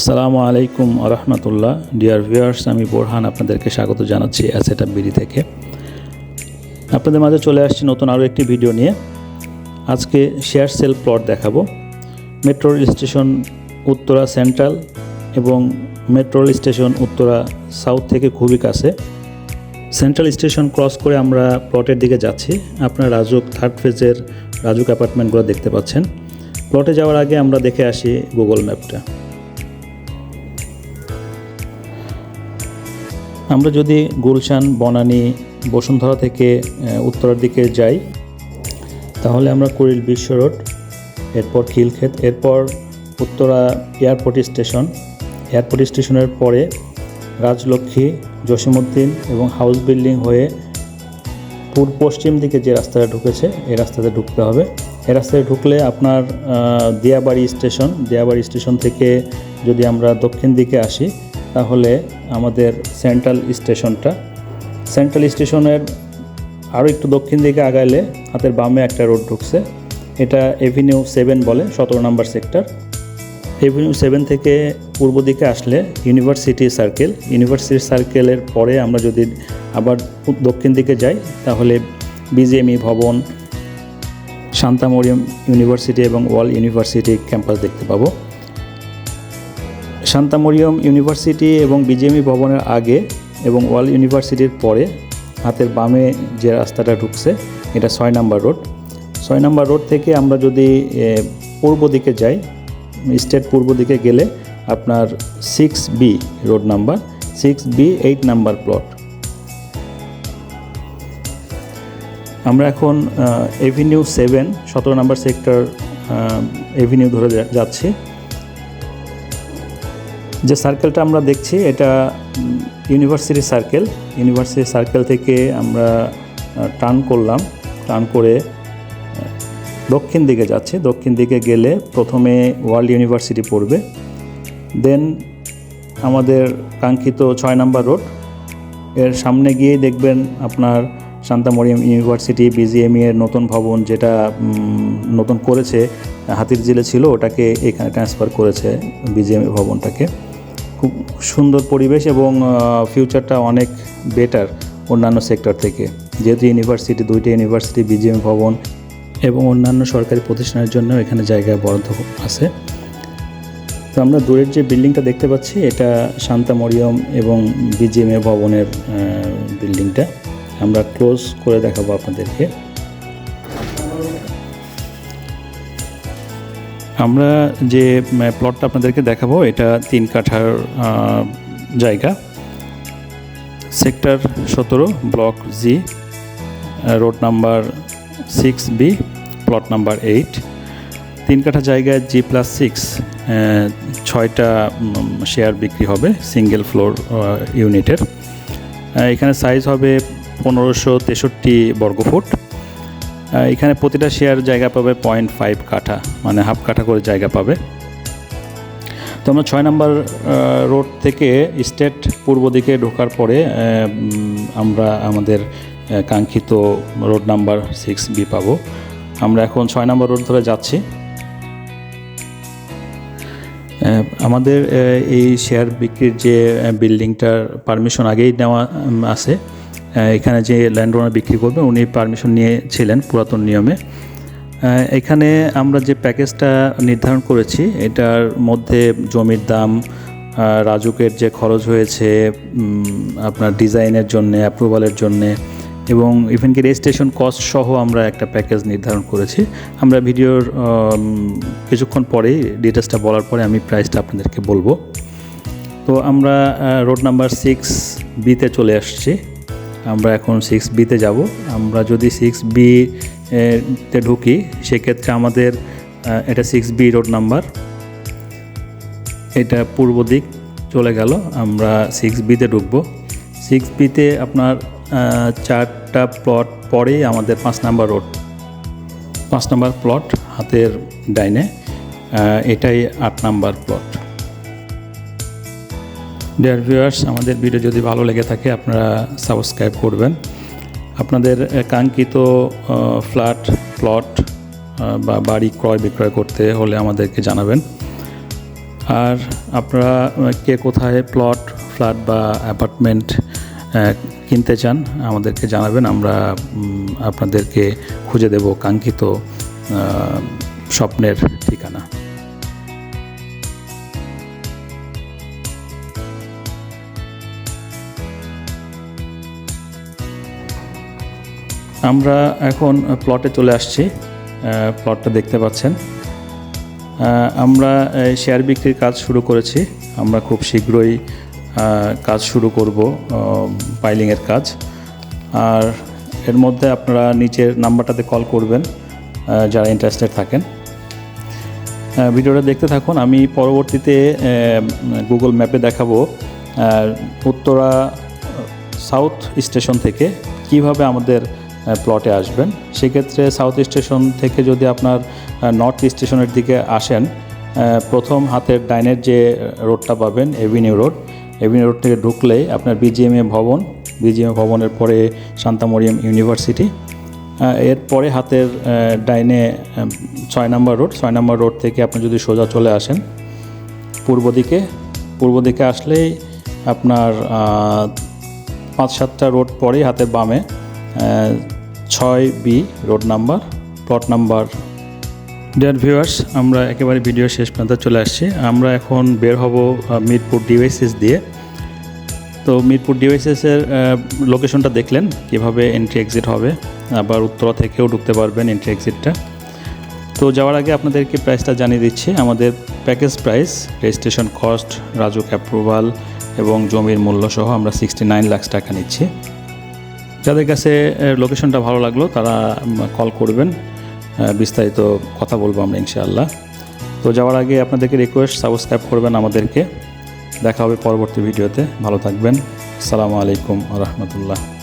আসসালামু আলাইকুম আরহামতুল্লাহ। Dear viewers আমি বোরহান আপনাদেরকে স্বাগত জানাচ্ছি অ্যাসেট বিডি থেকে। আপনাদের মাঝে চলে আসছি নতুন আরও একটি ভিডিও নিয়ে। আজকে শেয়ার সেল প্লট দেখাবো। Metro rail station Uttara central এবং metro rail station Uttara south থেকে খুবই কাছে। সেন্ট্রাল স্টেশন ক্রস করে আমরা প্লটের দিকে যাচ্ছি। আপনার রাজুক থার্ড ফেজের রাজুক অ্যাপার্টমেন্টগুলো দেখতে পাচ্ছেন। প্লটে যাওয়ার আগে আমরা দেখে আসি গুগল ম্যাপটা আমরা যদি গুলশান, বনানী, বসুন্ধরা থেকে উত্তরের দিকে যাই, তাহলে আমরা কুড়িল বিশ্ব রোড, এরপর খিলক্ষেত, এরপর উত্তরা এয়ারপোর্ট স্টেশন। এয়ারপোর্ট স্টেশনের পরে রাজলক্ষ্মী, জসীমউদ্দিন এবং হাউস বিল্ডিং হয়ে পূর্ব পশ্চিম দিকে যে রাস্তাটা ঢুকেছে, এই রাস্তাতে ঢুকতে হবে। এই রাস্তায় ঢুকলে আপনার দিয়াবাড়ি স্টেশন দিয়াবাড়ি স্টেশন থেকে যদি আমরা দক্ষিণ দিকে আসি তাহলে আমাদের সেন্ট্রাল স্টেশনটা। সেন্ট্রাল স্টেশনের আরও একটু দক্ষিণ দিকে আগাইলে হাতের বামে একটা রোড ঢুকছে। এটা এভিনিউ সেভেন বলে, সতেরো নম্বর সেক্টর। এভিনিউ সেভেন থেকে পূর্ব দিকে আসলে ইউনিভার্সিটি সার্কেল ইউনিভার্সিটি সার্কেলের পরে আমরা যদি আবার দক্ষিণ দিকে যাই, তাহলে বিজিএমই ভবন, শান্তামরিয়াম ইউনিভার্সিটি এবং ওয়াল ইউনিভার্সিটি ক্যাম্পাস দেখতে পাবো। শান্তামরিয়াম ইউনিভার্সিটি এবং বিজিএমই ভবনের আগে এবং ওয়াল ইউনিভার্সিটির পরে হাতের বামে যে রাস্তাটা ঢুকছে, এটা ছয় নাম্বার রোড। ছয় নাম্বার রোড থেকে আমরা যদি পূর্ব দিকে যাই, স্টেট পূর্ব দিকে গেলে আপনার six B road number, six B eight number plot. আমরা এখন এভিনিউ সেভেন, সতেরো নাম্বার সেক্টর এভিনিউ ধরে যাচ্ছি। যে সার্কেলটা আমরা দেখছি, এটা ইউনিভার্সিটি সার্কেল ইউনিভার্সিটি সার্কেল থেকে আমরা টার্ন করলাম। টার্ন করে দক্ষিণ দিকে যাচ্ছে। দক্ষিণ দিকে গেলে প্রথমে ওয়ার্ল্ড ইউনিভার্সিটি পড়বে। দেন আমাদের কাঙ্ক্ষিত ছয় নাম্বার রোডের সামনে গিয়ে দেখবেন আপনার শান্তামরিয়াম ইউনিভার্সিটি বিজিএমই এর নতুন ভবন যেটা নতুন করেছে হাতির জিলে ছিল, ওটাকে এখানে ট্রান্সফার করেছে বিজিএমই ভবনটাকে। খুব সুন্দর পরিবেশ এবং ফিউচারটা অনেক বেটার অন্যান্য সেক্টর থেকে। যেহেতু ইউনিভার্সিটি দুইটা ইউনিভার্সিটি বিজিএম ভবন এবং অন্যান্য সরকারি প্রতিষ্ঠানের জন্য এখানে জায়গা বরাদ্দ আছে। তো আমরা দূরের যে বিল্ডিংটা দেখতে পাচ্ছি, এটা শান্তা মরিয়ম এবং বিজিএমএ ভবনের বিল্ডিংটা আমরা ক্লোজ করে দেখাবো আপনাদেরকে। আমরা যে প্লটটা আপনাদেরকে দেখাবো, এটা তিন কাঠার জায়গা। সেক্টর সতেরো, block G road number six B plot number eight তিন কাঠা জায়গায় জি প্লাস সিক্স ছয়টা শেয়ার বিক্রি হবে সিঙ্গেল ফ্লোর ইউনিটের এখানে সাইজ হবে পনেরোশো তেষট্টি বর্গফুট। এখানে প্রতিটা শেয়ার জায়গা পাবে পয়েন্ট ফাইভ কাঠা মানে হাফ কাঠা করে জায়গা পাবে। তো আমরা ছয় নম্বর রোড থেকে স্টেট পূর্ব দিকে ঢোকার পরে আমরা আমাদের কাঙ্ক্ষিত রোড নাম্বার সিক্স বি পাবো। আমরা এখন ছয় নম্বর রোড ধরে যাচ্ছি। আমাদের এই শেয়ার বিক্রির যে বিল্ডিংটার পারমিশন আগেই নেওয়া আছে। এখানে যে ল্যান্ড ওনার বিক্রি করবে, উনি পারমিশন নিয়েছিলেন পুরাতন নিয়মে। এখানে আমরা যে প্যাকেজটা নির্ধারণ করেছি, এটার মধ্যে জমির দাম রাজুকের যে খরচ হয়েছে আপনার ডিজাইনের জন্য অ্যাপ্রুভালের জন্যে, এবং ইভেন কি রেজিস্ট্রেশন কস্ট সহ আমরা একটা প্যাকেজ নির্ধারণ করেছি। আমরা ভিডিওর কিছুক্ষণ পরেই ডিটেলসটা বলার পরে আমি প্রাইসটা আপনাদেরকে বলব। তো আমরা রোড নাম্বার সিক্স বিতে চলে আসছি। আমরা এখন সিক্স বিতে যাব। আমরা যদি সিক্স বি তে ঢুকি, সেক্ষেত্রে আমাদের এটা সিক্স বি রোড নাম্বার এটা পূর্ব দিক চলে গেল, আমরা সিক্স বিতে ঢুকবো। সিক্স বিতে আপনার চারটা প্লট পরেই আমাদের পাঁচ নাম্বার রোড পাঁচ নাম্বার প্লট হাতের ডাইনে এটাই আট নাম্বার প্লট ডিয়ার ভিউয়ার্স আমাদের ভিডিও যদি ভালো লেগে থাকে, আপনারা সাবস্ক্রাইব করবেন। আপনাদের কাঙ্ক্ষিত ফ্ল্যাট প্লট বা বাড়ি ক্রয় বিক্রয় করতে হলে আমাদেরকে জানাবেন। আর আপনারা কে কোথায় প্লট ফ্ল্যাট বা অ্যাপার্টমেন্ট কিনতে চান, আমাদেরকে জানাবেন। আমরা আপনাদেরকে খুঁজে দেব কাঙ্ক্ষিত স্বপ্নের ঠিকানা। আমরা এখন প্লটে চলে আসছি প্লটটা দেখতে পাচ্ছেন। আমরা শেয়ার বিক্রির কাজ শুরু করেছি। আমরা খুব শীঘ্রই কাজ শুরু করব পাইলিংয়ের কাজ। আর এর মধ্যে আপনারা নিচের নাম্বারটাতে কল করবেন যারা ইন্টারেস্টেড থাকেন। ভিডিওটা দেখতে থাকুন। আমি পরবর্তীতে গুগল ম্যাপে দেখাবো উত্তরা সাউথ স্টেশন থেকে কীভাবে আমাদের প্লটে আসবেন। সেক্ষেত্রে সাউথ স্টেশন থেকে যদি আপনার নর্থ স্টেশনের দিকে আসেন প্রথম হাতের ডাইনের যে রোডটা পাবেন এভিনিউ রোড এভিনিউ রোড থেকে ঢুকলেই আপনার বিজিএমএ ভবন বিজিএমএ ভবনের পরে শান্তামরিয়াম ইউনিভার্সিটি এরপরে হাতের ডাইনে ছয় নম্বর রোড ছয় নম্বর রোড থেকে আপনি যদি সোজা চলে আসেন, পূর্ব দিকে পূর্ব দিকে আসলেই আপনার পাঁচ সাতটা রোড পরেই হাতের বামে ছয় B road number, plot number. Dear viewers আমরা একেবারে ভিডিও শেষ পর্যন্ত চলে আসছি। আমরা এখন বের হব মিরপুর ডিভাইসেস দিয়ে। তো মিরপুর ডিভাইসেসের লোকেশনটা দেখলেন, কীভাবে এন্ট্রি এক্সিট হবে। আবার উত্তরা থেকেও ঢুকতে পারবেন এন্ট্রি এক্সিটটা তো যাওয়ার আগে আপনাদেরকে প্রাইসটা জানিয়ে দিচ্ছি। আমাদের package price registration cost Rajuk approval এবং জমির মূল্য সহ আমরা সিক্সটি নাইন লাখ টাকা নিচ্ছি। যাদের কাছে লোকেশনটা ভালো লাগল, তারা কল করবেন। বিস্তারিত কথা বলব আমরা, ইনশাআল্লাহ। তো যাওয়ার আগে আপনাদেরকে রিকোয়েস্ট সাবস্ক্রাইব করবেন আমাদেরকে। দেখা হবে পরবর্তী ভিডিওতে। ভালো থাকবেন। আসসালামু আলাইকুম রহমতুল্লাহ।